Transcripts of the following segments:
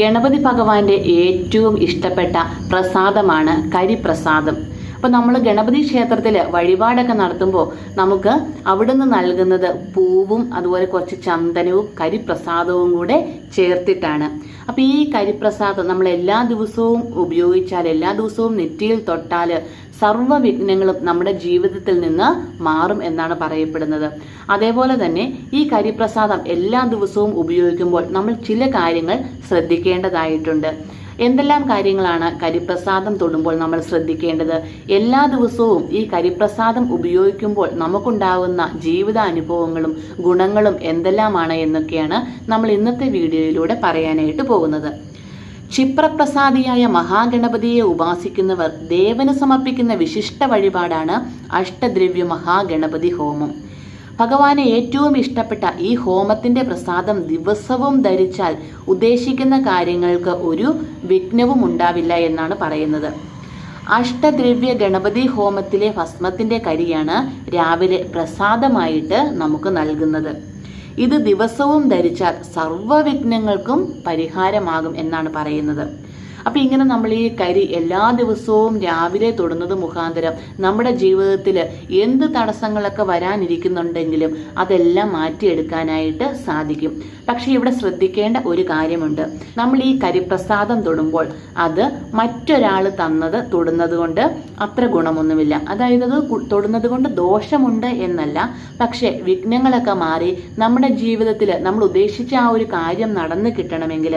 ഗണപതി ഭഗവാന്റെ ഏറ്റവും ഇഷ്ടപ്പെട്ട പ്രസാദമാണ് കരിപ്രസാദം. അപ്പോൾ നമ്മൾ ഗണപതി ക്ഷേത്രത്തിൽ വഴിപാടൊക്കെ നടത്തുമ്പോൾ നമുക്ക് അവിടുന്ന് നൽകുന്നത് പൂവും അതുപോലെ കുറച്ച് ചന്ദനവും കരിപ്രസാദവും കൂടെ ചേർത്തിട്ടാണ്. അപ്പോൾ ഈ കരിപ്രസാദം നമ്മൾ എല്ലാ ദിവസവും ഉപയോഗിച്ചാൽ എല്ലാ ദിവസവും നെറ്റിയിൽ തൊട്ടാൽ സർവ വിഘ്നങ്ങളും നമ്മുടെ ജീവിതത്തിൽ നിന്ന് മാറും എന്നാണ് പറയപ്പെടുന്നത്. അതേപോലെ തന്നെ ഈ കരിപ്രസാദം എല്ലാ ദിവസവും ഉപയോഗിക്കുമ്പോൾ നമ്മൾ ചില കാര്യങ്ങൾ ശ്രദ്ധിക്കേണ്ടതായിട്ടുണ്ട്. എന്തെല്ലാം കാര്യങ്ങളാണ് കരിപ്രസാദം തൊടുമ്പോൾ നമ്മൾ ശ്രദ്ധിക്കേണ്ടത്? എല്ലാ ദിവസവും ഈ കരിപ്രസാദം ഉപയോഗിക്കുമ്പോൾ നമുക്കുണ്ടാകുന്ന ജീവിതാനുഭവങ്ങളും ഗുണങ്ങളും എന്തെല്ലാമാണ് എന്നൊക്കെയാണ് നമ്മൾ ഇന്നത്തെ വീഡിയോയിലൂടെ പറയാനായിട്ട് പോകുന്നത്. ക്ഷിപ്രപ്രസാദിയായ മഹാഗണപതിയെ ഉപാസിക്കുന്നവർ ദേവന് സമർപ്പിക്കുന്ന വിശിഷ്ട വഴിപാടാണ് അഷ്ടദ്രവ്യ മഹാഗണപതി ഹോമം. ഭഗവാന് ഏറ്റവും ഇഷ്ടപ്പെട്ട ഈ ഹോമത്തിന്റെ പ്രസാദം ദിവസവും ധരിച്ചാൽ ഉദ്ദേശിക്കുന്ന കാര്യങ്ങൾക്ക് ഒരു വിഘ്നവും ഉണ്ടാവില്ല എന്നാണ് പറയുന്നത്. അഷ്ടദ്രവ്യ ഗണപതി ഹോമത്തിലെ ഭസ്മത്തിന്റെ കരിയാണ് രാവിലെ പ്രസാദമായിട്ട് നമുക്ക് നൽകുന്നത്. ഇത് ദിവസവും ധരിച്ചാൽ സർവവിഘ്നങ്ങൾക്കും പരിഹാരമാകും എന്നാണ് പറയുന്നത്. അപ്പം ഇങ്ങനെ നമ്മൾ ഈ കരി എല്ലാ ദിവസവും രാവിലെ തൊടുന്നത് മുഖാന്തരം നമ്മുടെ ജീവിതത്തിൽ എന്ത് തടസ്സങ്ങളൊക്കെ വരാനിരിക്കുന്നുണ്ടെങ്കിലും അതെല്ലാം മാറ്റിയെടുക്കാനായിട്ട് സാധിക്കും. പക്ഷേ ഇവിടെ ശ്രദ്ധിക്കേണ്ട ഒരു കാര്യമുണ്ട്. നമ്മൾ ഈ കരിപ്രസാദം തൊടുമ്പോൾ അത് മറ്റൊരാൾ തന്നത് തൊടുന്നത് കൊണ്ട് അത്ര ഗുണമൊന്നുമില്ല. അതായത് അത് തൊടുന്നത് കൊണ്ട് ദോഷമുണ്ട് എന്നല്ല. പക്ഷേ വിഘ്നങ്ങളൊക്കെ മാറി നമ്മുടെ ജീവിതത്തിൽ നമ്മൾ ഉദ്ദേശിച്ച ആ ഒരു കാര്യം നടന്നു കിട്ടണമെങ്കിൽ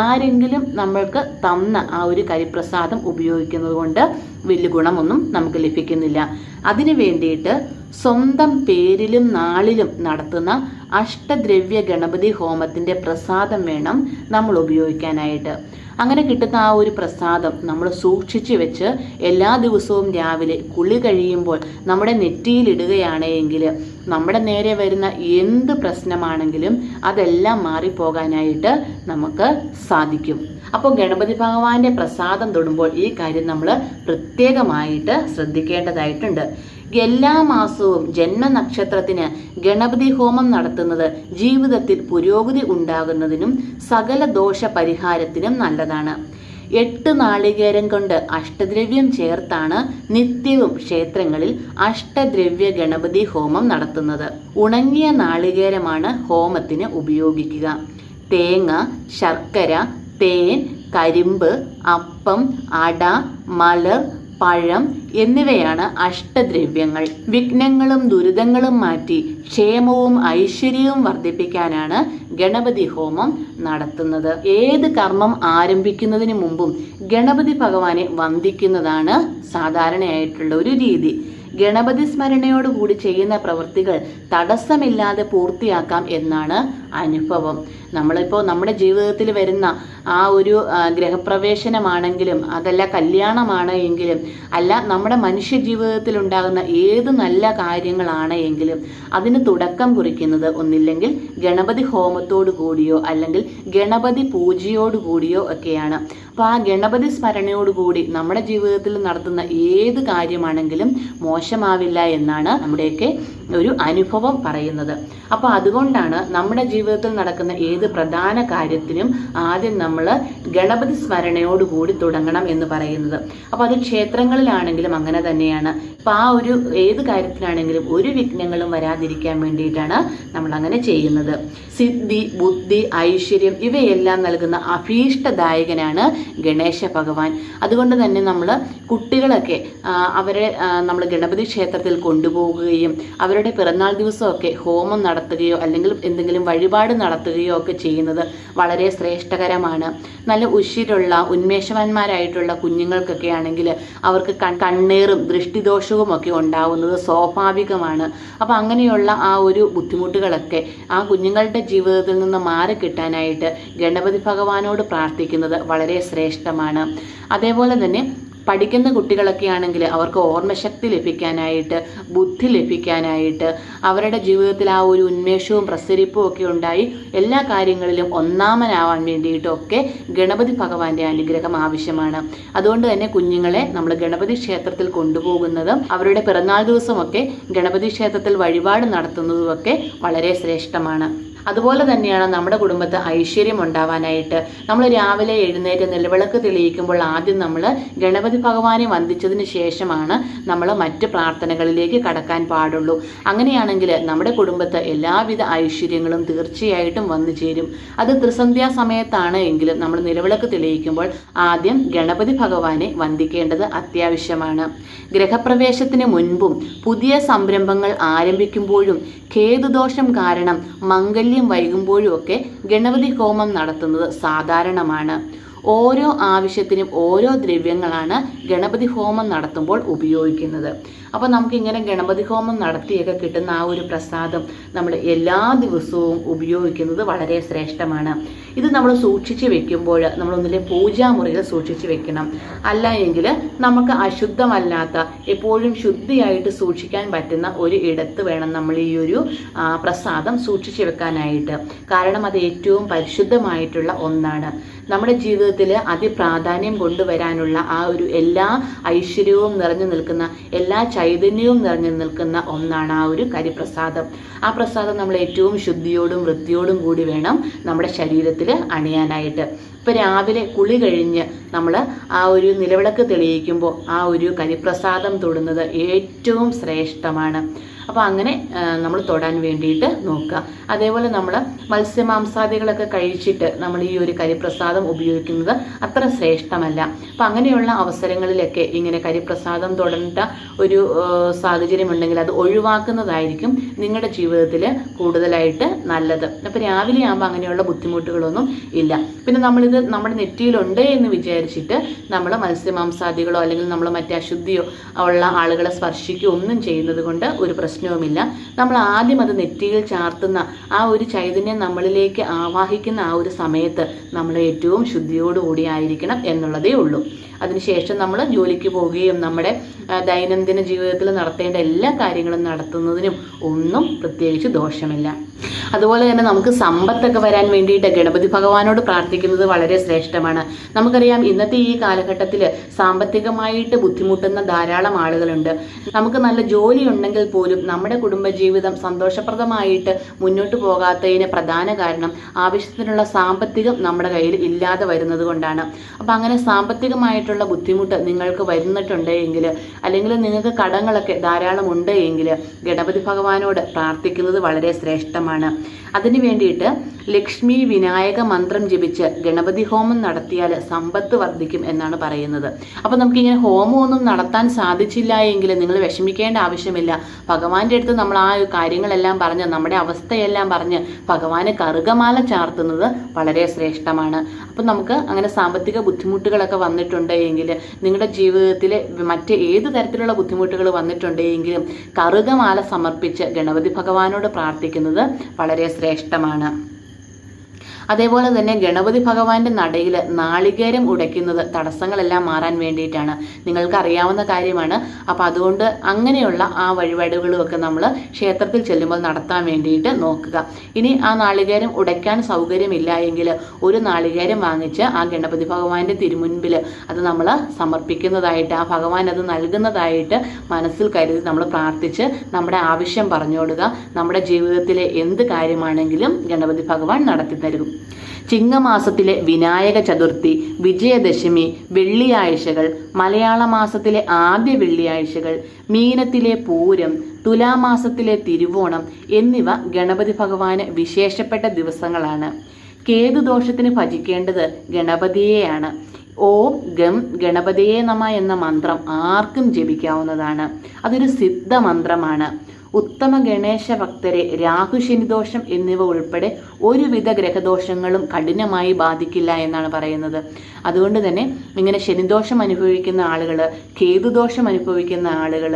ആരെങ്കിലും നമ്മൾക്ക് തന്ന ആ ഒരു കരിപ്രസാദം ഉപയോഗിക്കുന്നത് കൊണ്ട് വലിയ ഗുണമൊന്നും നമുക്ക് ലഭിക്കുന്നില്ല. അതിനു വേണ്ടിയിട്ട് സ്വന്തം പേരിലും നാളിലും നടത്തുന്ന അഷ്ടദ്രവ്യ ഗണപതി ഹോമത്തിന്റെ പ്രസാദം വേണം നമ്മൾ ഉപയോഗിക്കാനായിട്ട്. അങ്ങനെ കിട്ടുന്ന ആ ഒരു പ്രസാദം നമ്മൾ സൂക്ഷിച്ചു വെച്ച് എല്ലാ ദിവസവും രാവിലെ കുളി കഴിയുമ്പോൾ നമ്മുടെ നെറ്റിയിലിടുകയാണെങ്കിൽ നമ്മുടെ നേരെ വരുന്ന എന്ത് പ്രശ്നമാണെങ്കിലും അതെല്ലാം മാറിപ്പോകാനായിട്ട് നമുക്ക് സാധിക്കും. അപ്പോൾ ഗണപതി ഭഗവാന്റെ പ്രസാദം തൊടുമ്പോൾ ഈ കാര്യം നമ്മൾ പ്രത്യേകമായിട്ട് ശ്രദ്ധിക്കേണ്ടതായിട്ടുണ്ട്. എല്ലാ മാസവും ജന്മനക്ഷത്രത്തിന് ഗണപതി ഹോമം നടത്തുന്നത് ജീവിതത്തിൽ പുരോഗതി ഉണ്ടാകുന്നതിനും സകല ദോഷ പരിഹാരത്തിനും നല്ലതാണ്. എട്ട് നാളികേരം കൊണ്ട് അഷ്ടദ്രവ്യം ചേർത്താണ് നിത്യവും ക്ഷേത്രങ്ങളിൽ അഷ്ടദ്രവ്യ ഗണപതി ഹോമം നടത്തുന്നത്. ഉണങ്ങിയ നാളികേരമാണ് ഹോമത്തിന് ഉപയോഗിക്കുക. തേങ്ങ ശർക്കര തേൻ കരിമ്പ് അപ്പം അട മലർ പഴം എന്നിവയാണ് അഷ്ടദ്രവ്യങ്ങൾ. വിഘ്നങ്ങളും ദുരിതങ്ങളും മാറ്റി ക്ഷേമവും ഐശ്വര്യവും വർദ്ധിപ്പിക്കാനാണ് ഗണപതി ഹോമം നടത്തുന്നത്. ഏത് കർമ്മം ആരംഭിക്കുന്നതിന് മുമ്പും ഗണപതി ഭഗവാനെ വന്ദിക്കുന്നതാണ് സാധാരണയായിട്ടുള്ള ഒരു രീതി. ഗണപതി സ്മരണയോടുകൂടി ചെയ്യുന്ന പ്രവൃത്തികൾ തടസ്സമില്ലാതെ പൂർത്തിയാക്കാം എന്നാണ് അനുഭവം. നമ്മളിപ്പോൾ നമ്മുടെ ജീവിതത്തിൽ വരുന്ന ആ ഒരു ഗ്രഹപ്രവേശനമാണെങ്കിലും അതല്ല കല്യാണമാണ് എങ്കിലും അല്ല നമ്മുടെ മനുഷ്യ ജീവിതത്തിൽ ഉണ്ടാകുന്ന ഏത് നല്ല കാര്യങ്ങളാണ് എങ്കിലും അതിന് തുടക്കം കുറിക്കുന്നത് ഒന്നില്ലെങ്കിൽ ഗണപതി ഹോമത്തോടു കൂടിയോ അല്ലെങ്കിൽ ഗണപതി പൂജയോടു കൂടിയോ ഒക്കെയാണ്. അപ്പോൾ ആ ഗണപതി സ്മരണയോടുകൂടി നമ്മുടെ ജീവിതത്തിൽ നടത്തുന്ന ഏത് കാര്യമാണെങ്കിലും മോശമാവില്ല എന്നാണ് നമ്മുടെയൊക്കെ ഒരു അനുഭവം പറയുന്നത്. അപ്പോൾ അതുകൊണ്ടാണ് നമ്മുടെ ജീവിതത്തിൽ നടക്കുന്ന ഏത് പ്രധാന കാര്യത്തിനും ആദ്യം നമ്മൾ ഗണപതി സ്മരണയോടുകൂടി തുടങ്ങണം എന്ന് പറയുന്നത്. അപ്പോൾ അത് ക്ഷേത്രങ്ങളിലാണെങ്കിലും അങ്ങനെ തന്നെയാണ്. അപ്പോൾ ആ ഒരു ഏത് കാര്യത്തിനാണെങ്കിലും ഒരു വിഘ്നങ്ങളും വരാതിരിക്കാൻ വേണ്ടിയിട്ടാണ് നമ്മൾ അങ്ങനെ ചെയ്യുന്നത്. സിദ്ധി ബുദ്ധി ഐശ്വര്യം ഇവയെല്ലാം നൽകുന്ന അഭീഷ്ടദായകനാണ് ഗണേശ ഭഗവാൻ. അതുകൊണ്ട് തന്നെ നമ്മൾ കുട്ടികളൊക്കെ അവരെ നമ്മൾ ഗണപതി ക്ഷേത്രത്തിൽ കൊണ്ടുപോകുകയും അവരുടെ പിറന്നാൾ ദിവസമൊക്കെ ഹോമം നടത്തുകയോ അല്ലെങ്കിൽ എന്തെങ്കിലും വഴിപാട് നടത്തുകയോ ഒക്കെ ചെയ്യുന്നത് വളരെ ശ്രേഷ്ഠകരമാണ്. നല്ല ഉശിരുള്ള ഉന്മേഷവാന്മാരായിട്ടുള്ള കുഞ്ഞുങ്ങൾക്കൊക്കെ ആണെങ്കിൽ അവർക്ക് കണ്ണീറും ദൃഷ്ടിദോഷവും ഒക്കെ ഉണ്ടാവുന്നത് സ്വാഭാവികമാണ്. അപ്പോൾ അങ്ങനെയുള്ള ആ ഒരു ബുദ്ധിമുട്ടുകളൊക്കെ ആ കുഞ്ഞുങ്ങളുടെ ജീവിതത്തിൽ നിന്ന് മാറി കിട്ടാനായിട്ട് ഗണപതി ഭഗവാനോട് പ്രാർത്ഥിക്കുന്നത് വളരെ ശ്രേഷ്ഠമാണ്. അതേപോലെ തന്നെ പഠിക്കുന്ന കുട്ടികളൊക്കെ ആണെങ്കിൽ അവർക്ക് ഓർമ്മശക്തി ലഭിക്കാനായിട്ട് ബുദ്ധി ലഭിക്കാനായിട്ട് അവരുടെ ജീവിതത്തിൽ ആ ഒരു ഉന്മേഷവും പ്രസരിപ്പും ഒക്കെ ഉണ്ടായി എല്ലാ കാര്യങ്ങളിലും ഒന്നാമനാവാൻ വേണ്ടിയിട്ടൊക്കെ ഗണപതി ഭഗവാന്റെ അനുഗ്രഹം ആവശ്യമാണ്. അതുകൊണ്ട് തന്നെ കുഞ്ഞുങ്ങളെ നമ്മൾ ഗണപതി ക്ഷേത്രത്തിൽ കൊണ്ടുപോകുന്നതും അവരുടെ പിറന്നാൾ ദിവസമൊക്കെ ഗണപതി ക്ഷേത്രത്തിൽ വഴിപാട് നടത്തുന്നതുമൊക്കെ വളരെ ശ്രേഷ്ഠമാണ്. അതുപോലെ തന്നെയാണ് നമ്മുടെ കുടുംബത്ത് ഐശ്വര്യം ഉണ്ടാവാനായിട്ട്. നമ്മൾ രാവിലെ എഴുന്നേറ്റ് നിലവിളക്ക് തെളിയിക്കുമ്പോൾ ആദ്യം നമ്മൾ ഗണപതി ഭഗവാനെ വന്ദിച്ചതിന് ശേഷമാണ് നമ്മൾ മറ്റ് പ്രാർത്ഥനകളിലേക്ക് കടക്കാൻ പാടുള്ളൂ. അങ്ങനെയാണെങ്കിൽ നമ്മുടെ കുടുംബത്ത് എല്ലാവിധ ഐശ്വര്യങ്ങളും തീർച്ചയായിട്ടും വന്നു ചേരും. അത് ത്രിസന്ധ്യാ സമയത്താണ് എങ്കിലും നമ്മൾ നിലവിളക്ക് തെളിയിക്കുമ്പോൾ ആദ്യം ഗണപതി ഭഗവാനെ വന്ദിക്കേണ്ടത് അത്യാവശ്യമാണ്. ഗ്രഹപ്രവേശത്തിന് മുൻപും പുതിയ സംരംഭങ്ങൾ ആരംഭിക്കുമ്പോഴും ഖേതുദോഷം കാരണം മംഗല്യം വൈകുമ്പോഴും ഒക്കെ ഗണപതി ഹോമം നടത്തുന്നത് സാധാരണമാണ്. ഓരോ ആവശ്യത്തിനും ഓരോ ദ്രവ്യങ്ങളാണ് ഗണപതി ഹോമം നടത്തുമ്പോൾ ഉപയോഗിക്കുന്നത്. അപ്പോൾ നമുക്കിങ്ങനെ ഗണപതി ഹോമം നടത്തിയൊക്കെ കിട്ടുന്ന ആ ഒരു പ്രസാദം നമ്മൾ എല്ലാ ദിവസവും ഉപയോഗിക്കുന്നത് വളരെ ശ്രേഷ്ഠമാണ്. ഇത് നമ്മൾ സൂക്ഷിച്ച് വെക്കുമ്പോൾ നമ്മളൊന്നിലെ പൂജാമുറിയിൽ സൂക്ഷിച്ച് വെക്കണം. അല്ല എങ്കിൽ നമുക്ക് അശുദ്ധമല്ലാത്ത എപ്പോഴും ശുദ്ധിയായിട്ട് സൂക്ഷിക്കാൻ പറ്റുന്ന ഒരു ഇടത്ത് വേണം നമ്മൾ ഈ ഒരു പ്രസാദം സൂക്ഷിച്ച് വെക്കാനായിട്ട്. കാരണം അത് ഏറ്റവും പരിശുദ്ധമായിട്ടുള്ള ഒന്നാണ്. നമ്മുടെ ജീവിതത്തിൽ അതിപ്രാധാന്യം കൊണ്ടുവരാനുള്ള ആ ഒരു എല്ലാ ഐശ്വര്യവും നിറഞ്ഞു നിൽക്കുന്ന എല്ലാ ചൈതന്യവും നിറഞ്ഞു നിൽക്കുന്ന ഒന്നാണ് ആ ഒരു കരിപ്രസാദം. ആ പ്രസാദം നമ്മൾ ഏറ്റവും ശുദ്ധിയോടും വൃത്തിയോടും കൂടി വേണം നമ്മുടെ ശരീരത്തിൽ അണിയാനായിട്ട്. ഇപ്പോൾ രാവിലെ കുളി കഴിഞ്ഞ് നമ്മൾ ആ ഒരു നിലവിളക്ക് തെളിയിക്കുമ്പോൾ ആ ഒരു കരിപ്രസാദം തൊടുന്നത് ഏറ്റവും ശ്രേഷ്ഠമാണ്. അപ്പോൾ അങ്ങനെ നമ്മൾ തൊടാൻ വേണ്ടിയിട്ട് നോക്കുക. അതേപോലെ നമ്മൾ മത്സ്യമാംസാദികളൊക്കെ കഴിച്ചിട്ട് നമ്മൾ ഈ ഒരു കരിപ്രസാദം ഉപയോഗിക്കുന്നത് അത്ര ശ്രേഷ്ഠമല്ല. അപ്പം അങ്ങനെയുള്ള അവസരങ്ങളിലൊക്കെ ഇങ്ങനെ കരിപ്രസാദം തൊടേണ്ട ഒരു സാഹചര്യമുണ്ടെങ്കിൽ അത് ഒഴിവാക്കുന്നതായിരിക്കും നിങ്ങളുടെ ജീവിതത്തിൽ കൂടുതലായിട്ട് നല്ലത്. അപ്പോൾ രാവിലെ ആകുമ്പോൾ അങ്ങനെയുള്ള ബുദ്ധിമുട്ടുകളൊന്നും ഇല്ല. പിന്നെ നമ്മളിത് നമ്മുടെ നെറ്റിയിലുണ്ട് എന്ന് വിചാരിച്ചിട്ട് നമ്മൾ മത്സ്യമാംസാദികളോ അല്ലെങ്കിൽ നമ്മൾ മറ്റേ അശുദ്ധിയോ ഉള്ള ആളുകളെ സ്പർശിക്കുകയോ ഒന്നും ചെയ്യുന്നത് കൊണ്ട് ഒരു പ്രശ്നവുമില്ല. നമ്മൾ ആദ്യം അത് നെറ്റിയിൽ ചാർത്തുന്ന ആ ഒരു ചൈതന്യം നമ്മളിലേക്ക് ആവാഹിക്കുന്ന ആ ഒരു സമയത്ത് നമ്മൾ ഏറ്റവും ശുദ്ധിയോടുകൂടി ആയിരിക്കണം എന്നുള്ളതേ ഉള്ളൂ. അതിനുശേഷം നമ്മൾ ജോലിക്ക് പോവുകയും നമ്മുടെ ദൈനംദിന ജീവിതത്തിൽ നടത്തേണ്ട എല്ലാ കാര്യങ്ങളും നടത്തുന്നതിനും ഒന്നും പ്രത്യേകിച്ച് ദോഷമില്ല. അതുപോലെ തന്നെ നമുക്ക് സമ്പത്തൊക്കെ വരാൻ വേണ്ടിയിട്ട് ഗണപതി ഭഗവാനോട് പ്രാർത്ഥിക്കുന്നത് വളരെ ശ്രേഷ്ഠമാണ്. നമുക്കറിയാം ഇന്നത്തെ ഈ കാലഘട്ടത്തിൽ സാമ്പത്തികമായിട്ട് ബുദ്ധിമുട്ടുന്ന ധാരാളം ആളുകളുണ്ട്. നമുക്ക് നല്ല ജോലി ഉണ്ടെങ്കിൽ പോലും നമ്മുടെ കുടുംബജീവിതം സന്തോഷപ്രദമായിട്ട് മുന്നോട്ട് പോകാത്തതിന് പ്രധാന കാരണം ആവശ്യത്തിനുള്ള സാമ്പത്തികം നമ്മുടെ കയ്യിൽ ഇല്ലാതെ വരുന്നത് കൊണ്ടാണ്. അപ്പം അങ്ങനെ സാമ്പത്തികമായിട്ടുള്ള ബുദ്ധിമുട്ട് നിങ്ങൾക്ക് വരുന്നിട്ടുണ്ട് എങ്കിൽ അല്ലെങ്കിൽ നിങ്ങൾക്ക് കടങ്ങളൊക്കെ ധാരാളം ഉണ്ട് എങ്കിൽ ഗണപതി ഭഗവാനോട് പ്രാർത്ഥിക്കുന്നത് വളരെ ശ്രേഷ്ഠമാണ്. അതിനു വേണ്ടിയിട്ട് ലക്ഷ്മി വിനായക മന്ത്രം ജപിച്ച് ഗണപതി ഹോമം നടത്തിയാൽ സമ്പത്ത് വർദ്ധിക്കും എന്നാണ് പറയുന്നത്. അപ്പോൾ നമുക്കിങ്ങനെ ഹോമമൊന്നും നടത്താൻ സാധിച്ചില്ല എങ്കിൽ നിങ്ങൾ വിഷമിക്കേണ്ട ആവശ്യമില്ല. ഭഗവാന്റെ അടുത്ത് നമ്മൾ ആ കാര്യങ്ങളെല്ലാം പറഞ്ഞ് നമ്മുടെ അവസ്ഥയെല്ലാം പറഞ്ഞ് ഭഗവാന് കറുകമാല ചാർത്തുന്നത് വളരെ ശ്രേഷ്ഠമാണ്. അപ്പം നമുക്ക് അങ്ങനെ സാമ്പത്തിക ബുദ്ധിമുട്ടുകളൊക്കെ വന്നിട്ടുണ്ട് എങ്കിൽ നിങ്ങളുടെ ജീവിതത്തിൽ മറ്റ് ഏത് തരത്തിലുള്ള ബുദ്ധിമുട്ടുകൾ വന്നിട്ടുണ്ട് എങ്കിലും കറുകമാല സമർപ്പിച്ച് ഗണപതി ഭഗവാനോട് പ്രാർത്ഥിക്കുന്നത് വളരെ ശ്രേഷ്ഠമാണ്. അതേപോലെ തന്നെ ഗണപതി ഭഗവാന്റെ നടയിൽ നാളികേരം ഉടയ്ക്കുന്നത് തടസ്സങ്ങളെല്ലാം മാറാൻ വേണ്ടിയിട്ടാണ്. നിങ്ങൾക്ക് അറിയാവുന്ന കാര്യമാണ്. അപ്പോൾ അതുകൊണ്ട് അങ്ങനെയുള്ള ആ വഴിപാടുകളും ഒക്കെ നമ്മൾ ക്ഷേത്രത്തിൽ ചെല്ലുമ്പോൾ നടത്താൻ വേണ്ടിയിട്ട് നോക്കുക. ഇനി ആ നാളികേരം ഉടയ്ക്കാൻ സൗകര്യമില്ല എങ്കിൽ ഒരു നാളികേരം വാങ്ങിച്ച് ആ ഗണപതി ഭഗവാന്റെ തിരുമുൻപിൽ അത് നമ്മൾ സമർപ്പിക്കുന്നതായിട്ട് ആ ഭഗവാൻ അത് നൽകുന്നതായിട്ട് മനസ്സിൽ കരുതി നമ്മൾ പ്രാർത്ഥിച്ച് നമ്മുടെ ആവശ്യം പറഞ്ഞുകൊടുക്കുക. നമ്മുടെ ജീവിതത്തിലെ എന്ത് കാര്യമാണെങ്കിലും ഗണപതി ഭഗവാൻ നടത്തി തരും ചിങ്ങമാസത്തിലെ വിനായക ചതുർത്ഥി വിജയദശമി വെള്ളിയാഴ്ചകൾ മലയാള മാസത്തിലെ ആദ്യ വെള്ളിയാഴ്ചകൾ മീനത്തിലെ പൂരം തുലാമാസത്തിലെ തിരുവോണം എന്നിവ ഗണപതി ഭഗവാന് വിശേഷപ്പെട്ട ദിവസങ്ങളാണ്. കേതുദോഷത്തിന് ഭജിക്കേണ്ടത് ഗണപതിയെയാണ്. ഓം ഗം ഗണപതിയെ നമ എന്ന മന്ത്രം ആർക്കും ജപിക്കാവുന്നതാണ്. അതൊരു സിദ്ധ മന്ത്രമാണ്. ഉത്തമ ഗണേശ ഭക്തരെ രാഹു രാഹുശനിദോഷം എന്നിവ ഉൾപ്പെടെ ഒരുവിധ ഗ്രഹദോഷങ്ങളും കഠിനമായി ബാധിക്കില്ല എന്നാണ് പറയുന്നത്. അതുകൊണ്ട് തന്നെ ഇങ്ങനെ ശനിദോഷം അനുഭവിക്കുന്ന ആളുകൾ കേതുദോഷം അനുഭവിക്കുന്ന ആളുകൾ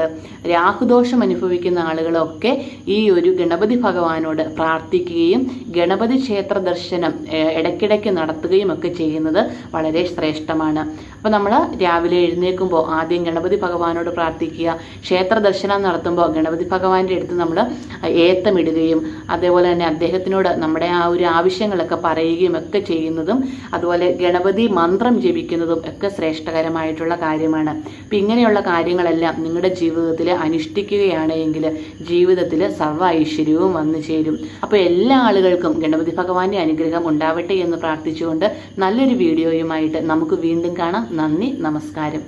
രാഹുദോഷം അനുഭവിക്കുന്ന ആളുകളൊക്കെ ഈ ഒരു ഗണപതി ഭഗവാനോട് പ്രാർത്ഥിക്കുകയും ഗണപതി ക്ഷേത്ര ദർശനം ഇടയ്ക്കിടയ്ക്ക് നടത്തുകയും ഒക്കെ ചെയ്യുന്നത് വളരെ ശ്രേഷ്ഠമാണ്. അപ്പോൾ നമ്മൾ രാവിലെ എഴുന്നേൽക്കുമ്പോൾ ആദ്യം ഗണപതി ഭഗവാനോട് പ്രാർത്ഥിക്കുക ക്ഷേത്ര ദർശനം നടത്തുമ്പോൾ ഗണപതി ഭഗവാന്റെ ഭഗവാന്റെ അടുത്ത് നമ്മൾ ഏത്തമിടുകയും അതേപോലെ തന്നെ അദ്ദേഹത്തിനോട് നമ്മുടെ ആ ഒരു ആവശ്യങ്ങളൊക്കെ പറയുകയും ഒക്കെ ചെയ്യുന്നതും അതുപോലെ ഗണപതി മന്ത്രം ജപിക്കുന്നതും ഒക്കെ ശ്രേഷ്ഠകരമായിട്ടുള്ള കാര്യമാണ്. അപ്പം ഇങ്ങനെയുള്ള കാര്യങ്ങളെല്ലാം നിങ്ങളുടെ ജീവിതത്തിൽ അനുഷ്ഠിക്കുകയാണെങ്കിൽ ജീവിതത്തിൽ സർവ ഐശ്വര്യവും വന്നു ചേരും. അപ്പോൾ എല്ലാ ആളുകൾക്കും ഗണപതി ഭഗവാന്റെ അനുഗ്രഹം ഉണ്ടാവട്ടെ എന്ന് പ്രാർത്ഥിച്ചുകൊണ്ട് നല്ലൊരു വീഡിയോയുമായിട്ട് നമുക്ക് വീണ്ടും കാണാം. നന്ദി നമസ്കാരം.